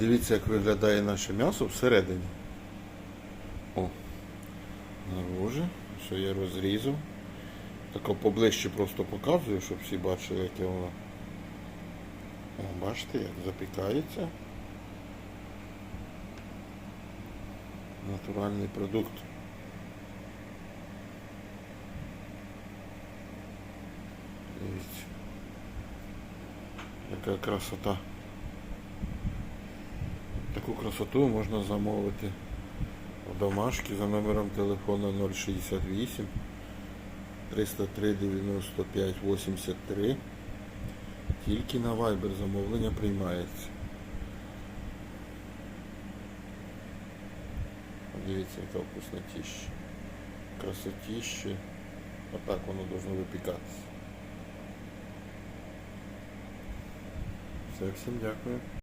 Дивіться, як виглядає наше м'ясо всередині. О, наружі. Що я розрізав. Тако поближче просто показую, щоб всі бачили, яке воно. О, бачите, як запікається. Натуральний продукт. Дивіться. Яка красота. Таку красоту можна замовити в домашки за номером телефону 068 303 95 83. Тільки на Viber замовлення приймається. Дивіться, яка вкуснотіща. Красотіще. Отак воно должно випікатися. Все, всім дякую.